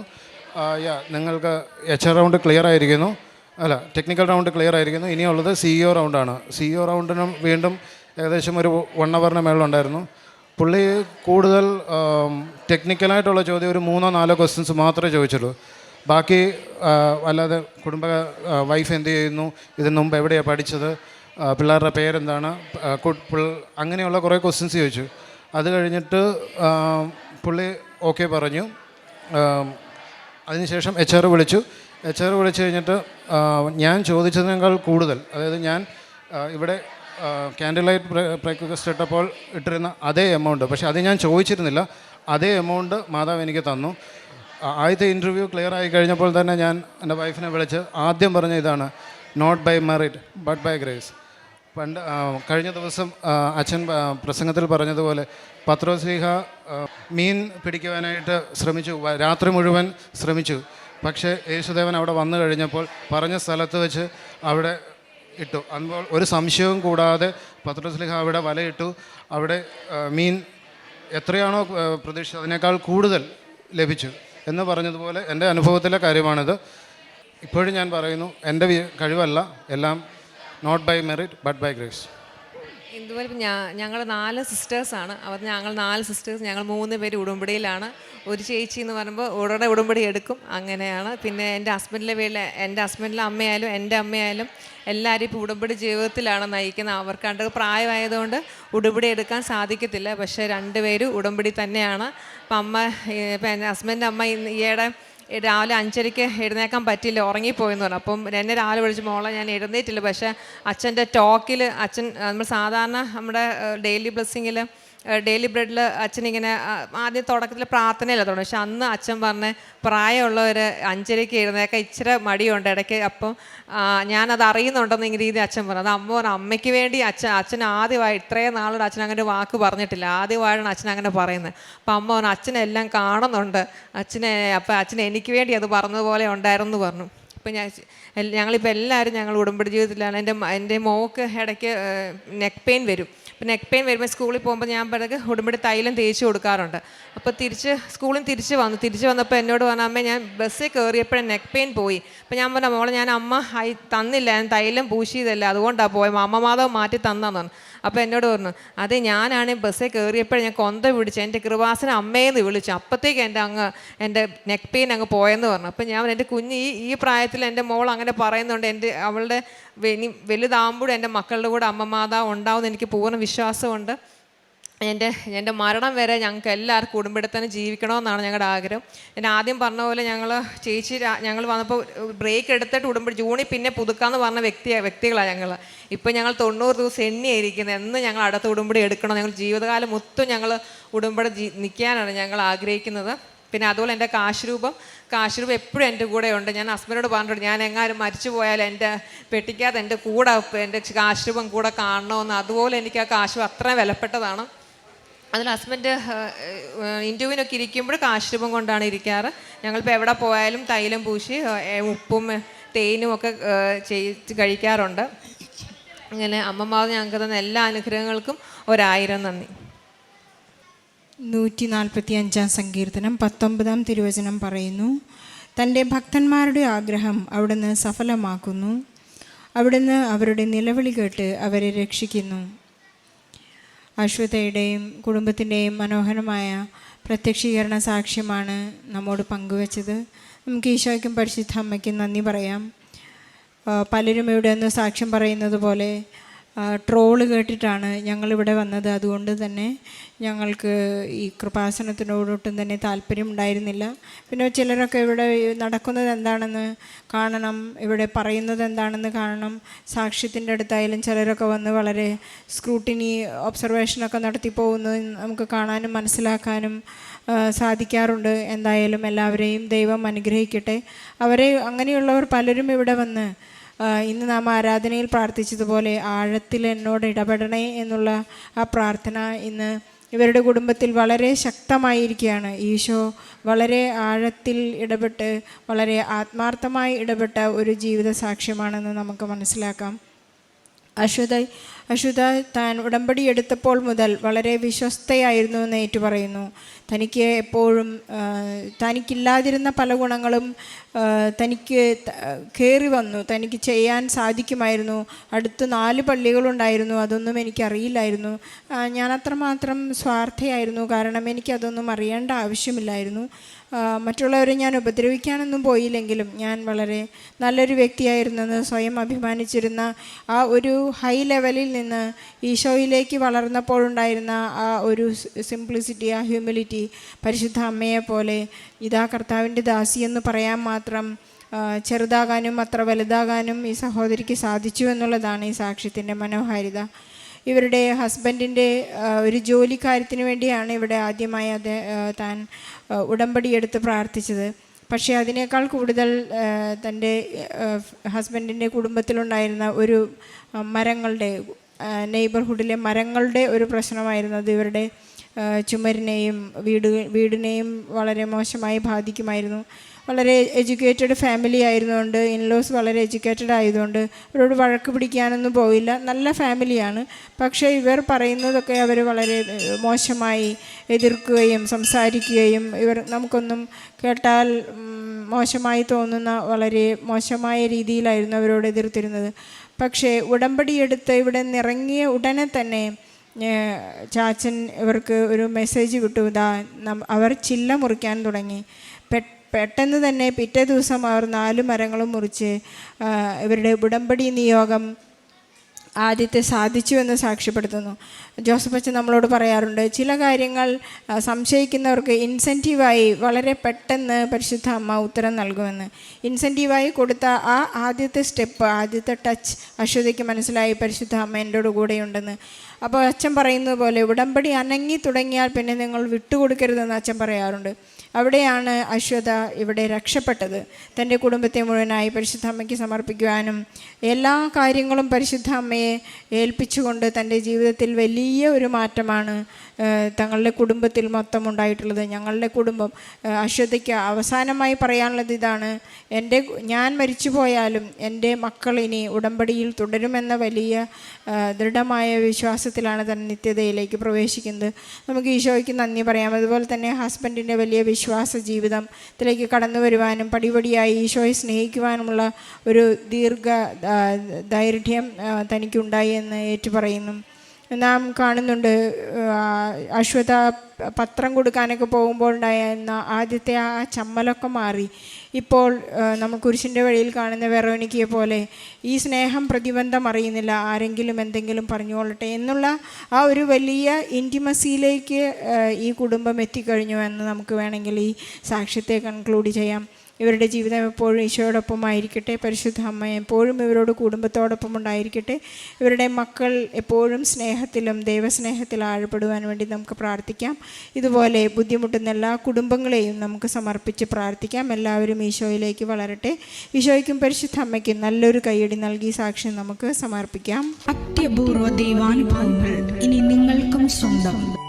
യാ നിങ്ങൾക്ക് എച്ച് ആർ റൗണ്ട് ക്ലിയർ ആയിരിക്കുന്നു. അല്ല ടെക്നിക്കൽ റൗണ്ട് ക്ലിയർ ആയിരിക്കുന്നു. ഇനിയുള്ളത് സി ഇ ഒ റൗണ്ടാണ് സി ഇ ഒ റൗണ്ടിനും വീണ്ടും ഏകദേശം ഒരു വൺ അവറിന് മേളിലുണ്ടായിരുന്നു പുള്ളി കൂടുതൽ ടെക്നിക്കലായിട്ടുള്ള ചോദ്യം ഒരു മൂന്നോ നാലോ ക്വസ്റ്റ്യൻസ് മാത്രമേ ചോദിച്ചുള്ളൂ. ബാക്കി അല്ലാതെ കുടുംബ വൈഫ് എന്ത് ചെയ്യുന്നു? ഇതിന് മുമ്പ് എവിടെയാണ് പഠിച്ചത്? പിള്ളേരുടെ പേരെന്താണ്? അങ്ങനെയുള്ള കുറേ ക്വസ്റ്റ്യൻസ് ചോദിച്ചു. അത് കഴിഞ്ഞിട്ട് പുള്ളി ഓക്കെ പറഞ്ഞു. അതിനുശേഷം എച്ച് ആർ വിളിച്ചു. എച്ച് ആർ വിളിച്ചു കഴിഞ്ഞിട്ട് ഞാൻ ചോദിച്ചതിനേക്കാൾ കൂടുതൽ അതായത് ഞാൻ ഇവിടെ ക്യാൻഡിൽ ലൈറ്റ് ബ്രേക്ക്ഫാസ്റ്റ് ഇട്ടപ്പോൾ ഇട്ടിരുന്ന അതേ എമൗണ്ട് പക്ഷേ അത് ഞാൻ ചോദിച്ചിരുന്നില്ല. അതേ എമൗണ്ട് മാതാവ് എനിക്ക് തന്നു. ആദ്യത്തെ ഇന്റർവ്യൂ ക്ലിയർ ആയി കഴിഞ്ഞപ്പോൾ തന്നെ ഞാൻ എന്റെ വൈഫിനെ വിളിച്ച് ആദ്യം പറഞ്ഞ ഇതാണ് not by merit but by grace പണ്ട് കഴിഞ്ഞ ദിവസം അച്ഛൻ പ്രസംഗത്തിൽ പറഞ്ഞതുപോലെ പത്രോസ്ലീഹ മീൻ പിടിക്കുവാനായിട്ട് ശ്രമിച്ചു രാത്രി മുഴുവൻ ശ്രമിച്ചു. പക്ഷേ യേശുദേവൻ അവിടെ വന്നു കഴിഞ്ഞപ്പോൾ പറഞ്ഞ സ്ഥലത്ത് വെച്ച് അവിടെ ഇട്ടു. അപ്പോൾ ഒരു സംശയവും കൂടാതെ പത്രോസ്ലിഹ അവിടെ വലയിട്ടു. അവിടെ മീൻ എത്രയാണോ പ്രതീക്ഷിച്ചത് അതിനേക്കാൾ കൂടുതൽ ലഭിച്ചു. എന്ന് പറഞ്ഞതുപോലെ എന്റെ അനുഭവത്തിലെ കാര്യമാണിത്. ഇപ്പോഴും ഞാൻ പറയുന്നു എന്റെ കഴിവല്ല എല്ലാം not by merit but by grace ഇതുപോലെ ഞങ്ങൾ നാല് സിസ്റ്റേഴ്സാണ് അവർ ഞങ്ങൾ നാല് സിസ്റ്റേഴ്സ് ഞങ്ങൾ മൂന്ന് പേര് ഉടുമ്പടിയിലാണ്. ഒരു ചേച്ചി എന്ന് പറയുമ്പോൾ ഉടനെ ഉടുമ്പടി എടുക്കും. അങ്ങനെയാണ്. പിന്നെ എന്റെ ഹസ്ബൻഡിലെ വീട്ടിലെ എന്റെ ഹസ്ബൻഡിലെ അമ്മയായാലും എന്റെ അമ്മയായാലും എല്ലാവരും ഇപ്പോൾ ഉടുമ്പടി ജീവിതത്തിലാണ് നയിക്കുന്നത്. അവർക്ക് കണ്ട് പ്രായമായതുകൊണ്ട് ഉടുമ്പടി എടുക്കാൻ സാധിക്കത്തില്ല. പക്ഷേ രണ്ടുപേരും ഉടുമ്പടി തന്നെയാണ്. അപ്പം അമ്മ ഇപ്പം എന്റെ ഹസ്ബൻഡിന്റെ അമ്മ ഈയിടെ രാവിലെ അഞ്ചരയ്ക്ക് എഴുന്നേക്കാൻ പറ്റില്ല ഉറങ്ങിപ്പോയെന്ന് പറഞ്ഞു. അപ്പം എന്നെ രാവിലെ വിളിച്ച് മോളെ ഞാൻ എഴുന്നേറ്റില്ല. പക്ഷേ അച്ഛന്റെ ടോക്കിൽ അച്ഛൻ നമ്മൾ സാധാരണ നമ്മുടെ ഡെയിലി ബ്ലെസ്സിങ്ങിൽ ഡെയിലി ബ്രെഡിൽ അച്ഛനിങ്ങനെ ആദ്യം തുടക്കത്തിൽ പ്രാർത്ഥനയല്ല തുടങ്ങും പക്ഷെ അന്ന് അച്ഛൻ പറഞ്ഞ് പ്രായമുള്ളവർ അഞ്ചരയ്ക്ക് എഴുന്നേക്കാൻ ഇച്ചിരി മടിയുണ്ട് ഇടയ്ക്ക്. അപ്പം ഞാനത് അറിയുന്നുണ്ടെന്ന് ഇങ്ങനെ രീതി അച്ഛൻ പറഞ്ഞു. അത് അമ്മ പറഞ്ഞു അമ്മയ്ക്ക് വേണ്ടി അച്ഛൻ അച്ഛൻ ആദ്യമായി ഇത്രയും നാളോട് അച്ഛൻ അങ്ങനെ വാക്ക് പറഞ്ഞിട്ടില്ല. ആദ്യമായിട്ടാണ് അച്ഛൻ അങ്ങനെ പറയുന്നത്. അപ്പം അമ്മ പറഞ്ഞു അച്ഛനെല്ലാം കാണുന്നുണ്ട്. അച്ഛനെ അപ്പം അച്ഛൻ എനിക്ക് വേണ്ടി അത് പറഞ്ഞതുപോലെ ഉണ്ടായിരുന്നു പറഞ്ഞു. ഇപ്പം ഞാൻ ഞങ്ങളിപ്പോൾ എല്ലാവരും ഞങ്ങൾ ഉടമ്പടി ജീവിതത്തിലാണ്. എന്റെ എന്റെ മോക്ക് ഇടയ്ക്ക് നെക്ക് പെയിൻ വരും. അപ്പം നെക്ക് പെയിൻ വരുമ്പോൾ സ്കൂളിൽ പോകുമ്പോൾ ഞാൻ പിറകെ ഉടുമ്പടി തൈലം തേച്ച് കൊടുക്കാറുണ്ട്. അപ്പോൾ തിരിച്ച് സ്കൂളിൽ തിരിച്ച് വന്നു. തിരിച്ച് വന്നപ്പോൾ എന്നോട് പറഞ്ഞ അമ്മ ഞാൻ ബസ്സിൽ കയറിയപ്പോഴും നെക്ക് പെയിൻ പോയി. അപ്പം ഞാൻ പറഞ്ഞ മോളെ ഞാൻ അമ്മ ആയി തന്നില്ല. ഞാൻ തൈലം പൂശിയതല്ല. അതുകൊണ്ടാണ് പോയത് അമ്മ മാധവ് മാറ്റി തന്നാന്ന് പറഞ്ഞു അപ്പോൾ എന്നോട് പറഞ്ഞു അതെ ഞാനാണ് ബസ്സിൽ കയറിയപ്പോഴും ഞാൻ കൊന്ത പിടിച്ചു എന്റെ കൃപാസന അമ്മയെന്ന് വിളിച്ചു. അപ്പോഴത്തേക്ക് എന്റെ അങ്ങ് എന്റെ നെക്ക് പെയിൻ അങ്ങ് പോയെന്ന് പറഞ്ഞു. അപ്പം ഞാൻ എന്റെ കുഞ്ഞ് ഈ ഈ പ്രായത്തിൽ എന്റെ മോൾ അങ്ങനെ പറയുന്നുണ്ട് എന്റെ അവളുടെ ഇനി വലുതാകുമ്പോഴും എന്റെ മക്കളുടെ കൂടെ അമ്മ ഉണ്ടാവും എന്ന് എനിക്ക് പൂർണ വിശ്വാസമുണ്ട്. എന്റെ എന്റെ മരണം വരെ ഞങ്ങൾക്ക് എല്ലാവർക്കും കുടുംബത്തിൽ തന്നെ ജീവിക്കണമെന്നാണ് ഞങ്ങളുടെ ആഗ്രഹം. ഞാൻ ആദ്യം പറഞ്ഞ പോലെ ഞങ്ങൾ ചേച്ചി ഞങ്ങൾ വന്നപ്പോൾ ബ്രേക്ക് എടുത്തിട്ട് ഉടമ്പടി ജൂണിൽ പിന്നെ പുതുക്കാന്ന് പറഞ്ഞ വ്യക്തി വ്യക്തികളാണ് ഞങ്ങൾ ഇപ്പം ഞങ്ങൾ തൊണ്ണൂറ് ദിവസം എണ്ണിയായിരിക്കുന്നത് എന്ന് ഞങ്ങൾ അടുത്ത ഉടമ്പടി എടുക്കണം. ഞങ്ങൾ ജീവിതകാലം മൊത്തം ഞങ്ങൾ ഉടമ്പടി ജീ നിൽക്കാനാണ് ഞങ്ങൾ ആഗ്രഹിക്കുന്നത്. പിന്നെ അതുപോലെ എന്റെ കാശുരൂപം കാശുരൂപം എപ്പോഴും എന്റെ കൂടെ ഉണ്ട് ഞാൻ ഹസ്ബൻഡോട് പറഞ്ഞിട്ടുണ്ട് ഞാൻ എങ്ങാനും മരിച്ചു പോയാൽ എന്റെ പെട്ടിക്കകത്ത് എന്റെ കൂടെ എന്റെ കാശുരൂപം കൂടെ കാണണമെന്ന്. അതുപോലെ എനിക്ക് ആ കാശു അത്രയും വിലപ്പെട്ടതാണ്. അതിൽ ഹസ്ബൻഡ് ഇന്റർവ്യൂവിനൊക്കെ ഇരിക്കുമ്പോൾ കാശ്രൂപം കൊണ്ടാണ് ഇരിക്കാറ്. ഞങ്ങളിപ്പോൾ എവിടെ പോയാലും തൈലം പൂശി ഉപ്പും തേനും ഒക്കെ ചെയ്ത് കഴിക്കാറുണ്ട്. അങ്ങനെ അമ്മമാവ് ഞങ്ങൾക്ക് തന്ന എല്ലാ അനുഗ്രഹങ്ങൾക്കും ഒരായിരം നന്ദി. നൂറ്റി നാൽപ്പത്തി അഞ്ചാം സങ്കീർത്തനം പത്തൊമ്പതാം തിരുവചനം പറയുന്നു തന്റെ ഭക്തന്മാരുടെ ആഗ്രഹം അവിടുന്ന് സഫലമാക്കുന്നു. അവിടുന്ന് അവരുടെ നിലവിളി കേട്ട് അവരെ രക്ഷിക്കുന്നു. അശ്വതയുടെയും കുടുംബത്തിന്റെയും മനോഹരമായ പ്രത്യക്ഷീകരണ സാക്ഷ്യമാണ് നമ്മോട് പങ്കുവച്ചത്. നമുക്ക് ഈശോയ്ക്കും പരിശുദ്ധ അമ്മയ്ക്കും നന്ദി പറയാം. പലരും ഇവിടെ നിന്ന് സാക്ഷ്യം പറയുന്നത് പോലെ ട്രോൾ കേട്ടിട്ടാണ് ഞങ്ങളിവിടെ വന്നത്. അതുകൊണ്ട് തന്നെ ഞങ്ങൾക്ക് ഈ കൃപാസനത്തിനോടൊട്ടും തന്നെ താല്പര്യം ഉണ്ടായിരുന്നില്ല പിന്നെ ചിലരൊക്കെ ഇവിടെ നടക്കുന്നത് എന്താണെന്ന് കാണണം ഇവിടെ പറയുന്നത് എന്താണെന്ന് കാണണം. സാക്ഷ്യത്തിന്റെ അടുത്തായാലും ചിലരൊക്കെ വന്ന് വളരെ സ്ക്രൂട്ടിനി ഒബ്സർവേഷനൊക്കെ നടത്തി പോകുന്നത് നമുക്ക് കാണാനും മനസ്സിലാക്കാനും സാധിക്കാറുണ്ട്. എന്തായാലും എല്ലാവരെയും ദൈവം അനുഗ്രഹിക്കട്ടെ. അവരെ അങ്ങനെയുള്ളവർ പലരും ഇവിടെ വന്ന് ഇന്ന് നാം ആരാധനയിൽ പ്രാർത്ഥിച്ചതുപോലെ ആഴത്തിൽ എന്നോട് ഇടപെടണേ എന്നുള്ള ആ പ്രാർത്ഥന ഇന്ന് ഇവരുടെ കുടുംബത്തിൽ വളരെ ശക്തമായിരിക്കുകയാണ്. ഈശോ വളരെ ആഴത്തിൽ ഇടപെട്ട് വളരെ ആത്മാർത്ഥമായി ഇടപെട്ട ഒരു ജീവിത സാക്ഷ്യമാണെന്ന് നമുക്ക് മനസ്സിലാക്കാം. അശ്വത അശ്വത താൻ ഉടമ്പടി എടുത്തപ്പോൾ മുതൽ വളരെ വിശ്വസ്തയായിരുന്നു എന്ന് ഏറ്റു പറയുന്നു. തനിക്ക് എപ്പോഴും തനിക്കില്ലാതിരുന്ന പല ഗുണങ്ങളും തനിക്ക് കയറി വന്നു. തനിക്ക് ചെയ്യാൻ സാധിക്കുമായിരുന്നു. അടുത്ത് നാല് പള്ളികളുണ്ടായിരുന്നു. അതൊന്നും എനിക്കറിയില്ലായിരുന്നു. ഞാൻ അത്രമാത്രം സ്വാർത്ഥയായിരുന്നു. കാരണം എനിക്കതൊന്നും അറിയേണ്ട ആവശ്യമില്ലായിരുന്നു. മറ്റുള്ളവരെ ഞാൻ ഉപദ്രവിക്കാനൊന്നും പോയില്ലെങ്കിലും ഞാൻ വളരെ നല്ലൊരു വ്യക്തിയായിരുന്നെന്ന് സ്വയം അഭിമാനിച്ചിരുന്ന ആ ഒരു ഹൈ ലെവലിൽ നിന്ന് ഈശോയിലേക്ക് വളർന്നപ്പോഴുണ്ടായിരുന്ന ആ ഒരു സിംപ്ലിസിറ്റി ആ ഹ്യൂമിലിറ്റി പരിശുദ്ധ അമ്മയെ പോലെ ഇതാ കർത്താവിന്റെ ദാസി എന്ന് പറയാൻ മാത്രം ചെറുതാകാനും അത്ര വലുതാകാനും ഈ സഹോദരിക്ക് സാധിച്ചു എന്നുള്ളതാണ് ഈ സാക്ഷ്യത്തിന്റെ മനോഹാരിത. ഇവരുടെ ഹസ്ബൻഡിന്റെ ഒരു ജോലി കാര്യത്തിന് വേണ്ടിയാണ് ഇവിടെ ആദ്യമായി അത് താൻ ഉടമ്പടിയെടുത്ത് പ്രാർത്ഥിച്ചത്. പക്ഷേ അതിനേക്കാൾ കൂടുതൽ തന്റെ ഹസ്ബൻഡിന്റെ കുടുംബത്തിലുണ്ടായിരുന്ന ഒരു മരങ്ങളുടെ നെയ്ബർഹുഡിലെ മരങ്ങളുടെ ഒരു പ്രശ്നമായിരുന്നത് ഇവരുടെ ചുമരിനെയും വീട് വീടിനെയും വളരെ മോശമായി ബാധിക്കുമായിരുന്നു. വളരെ എഡ്യൂക്കേറ്റഡ് ഫാമിലി ആയിരുന്നുകൊണ്ട് ഇൻലോസ് വളരെ എഡ്യൂക്കേറ്റഡ് ആയതുകൊണ്ട് അവരോട് വഴക്ക് പിടിക്കാനൊന്നും പോയില്ല. നല്ല ഫാമിലിയാണ്. പക്ഷേ ഇവർ പറയുന്നതൊക്കെ അവർ വളരെ മോശമായി എതിർക്കുകയും സംസാരിക്കുകയും ഇവർ നമുക്കൊന്നും കേട്ടാൽ മോശമായി തോന്നുന്ന വളരെ മോശമായ രീതിയിലായിരുന്നു അവരോട് എതിർത്തിരുന്നത്. പക്ഷേ ഉടമ്പടി എടുത്ത് ഇവിടെ നിറങ്ങിയ ഉടനെ തന്നെ ചാച്ചൻ ഇവർക്ക് ഒരു മെസ്സേജ് വിട്ടു. ഇതാ അവർ ചില്ല മുറിക്കാൻ തുടങ്ങി. പെ പെട്ടെന്ന് തന്നെ പിറ്റേ ദിവസം അവർ നാല് മരങ്ങളും മുറിച്ച് ഇവരുടെ ഉടമ്പടി നിയോഗം ആദ്യത്തെ സാധിച്ചു എന്ന് സാക്ഷ്യപ്പെടുത്തുന്നു. ജോസഫ് അച്ഛൻ നമ്മളോട് പറയാറുണ്ട് ചില കാര്യങ്ങൾ സംശയിക്കുന്നവർക്ക് ഇൻസെന്റീവായി വളരെ പെട്ടെന്ന് പരിശുദ്ധ അമ്മ ഉത്തരം നൽകുമെന്ന്. ഇൻസെന്റീവായി കൊടുത്ത ആ ആദ്യത്തെ സ്റ്റെപ്പ് ആദ്യത്തെ ടച്ച് അശ്വതിക്ക് മനസ്സിലായി പരിശുദ്ധ അമ്മ എന്റെ കൂടെയുണ്ടെന്ന്. അപ്പോൾ അച്ഛൻ പറയുന്നത് പോലെ ഉടമ്പടി അനങ്ങി തുടങ്ങിയാൽ പിന്നെ നിങ്ങൾ വിട്ടുകൊടുക്കരുതെന്ന് അച്ഛൻ പറയാറുണ്ട്. അവിടെയാണ് അശ്വത ഇവിടെ രക്ഷപ്പെട്ടത്. തന്റെ കുടുംബത്തെ മുഴുവനായി പരിശുദ്ധ അമ്മയ്ക്ക് സമർപ്പിക്കുവാനും എല്ലാ കാര്യങ്ങളും പരിശുദ്ധ അമ്മയെ ഏൽപ്പിച്ചുകൊണ്ട് തന്റെ ജീവിതത്തിൽ വലിയ ഒരു മാറ്റമാണ് തങ്ങളുടെ കുടുംബത്തിൽ മൊത്തം ഉണ്ടായിട്ടുള്ളത്. ഞങ്ങളുടെ കുടുംബം അശ്വതയ്ക്ക് അവസാനമായി പറയാനുള്ളത് ഇതാണ്. എന്റെ ഞാൻ മരിച്ചു പോയാലും എന്റെ മക്കൾ ഇനി ഉടമ്പടിയിൽ തുടരുമെന്ന വലിയ ദൃഢമായ വിശ്വാസത്തിലാണ് തന്റെ നിത്യതയിലേക്ക് പ്രവേശിക്കുന്നത്. നമുക്ക് ഈശോയ്ക്ക് നന്ദി പറയാം. അതുപോലെ തന്നെ ഹസ്ബൻഡിന്റെ വലിയ ജീവിതത്തിലേക്ക് കടന്നു വരുവാനും പടിപടിയായി ഈശോയെ സ്നേഹിക്കുവാനുമുള്ള ഒരു ദീർഘ ദൈർഘ്യം തനിക്കുണ്ടായി എന്ന് ഏറ്റുപറയുന്നു. നാം കാണുന്നുണ്ട് അശ്വത പത്രം കൊടുക്കാനൊക്കെ പോകുമ്പോൾ ഉണ്ടായിരുന്ന ആദ്യത്തെ ആ ചമ്മലൊക്കെ മാറി. ഇപ്പോൾ നമ്മൾ കുരിശിന്റെ വഴിയിൽ കാണുന്ന വെറോനിക്കയെ പോലെ ഈ സ്നേഹം പ്രതിബന്ധം അറിയുന്നില്ല. ആരെങ്കിലും എന്തെങ്കിലും പറഞ്ഞുകൊള്ളട്ടെ എന്നുള്ള ആ ഒരു വലിയ ഇന്റിമസിയിലേക്ക് ഈ കുടുംബം എത്തിക്കഴിഞ്ഞു എന്ന് നമുക്ക് വേണമെങ്കിൽ ഈ സാക്ഷ്യത്തെ കൺക്ലൂഡ് ചെയ്യാം. ഇവരുടെ ജീവിതം എപ്പോഴും ഈശോയോടൊപ്പം ആയിരിക്കട്ടെ പരിശുദ്ധ അമ്മ എപ്പോഴും ഇവരോട് കുടുംബത്തോടൊപ്പം ഉണ്ടായിരിക്കട്ടെ. ഇവരുടെ മക്കൾ എപ്പോഴും സ്നേഹത്തിലും ദൈവസ്നേഹത്തിൽ ആഴപ്പെടുവാൻ വേണ്ടി നമുക്ക് പ്രാർത്ഥിക്കാം. ഇതുപോലെ ബുദ്ധിമുട്ടുന്ന എല്ലാ കുടുംബങ്ങളെയും നമുക്ക് സമർപ്പിച്ച് പ്രാർത്ഥിക്കാം. എല്ലാവരും ഈശോയിലേക്ക് വളരട്ടെ. ഈശോയ്ക്കും പരിശുദ്ധ അമ്മയ്ക്കും നല്ലൊരു കൈയടി നൽകി സാക്ഷ്യം നമുക്ക് സമർപ്പിക്കാം. അത്യപൂർവ ദൈവാനുഭവങ്ങൾ ഇനി നിങ്ങൾക്കും സ്വന്തം.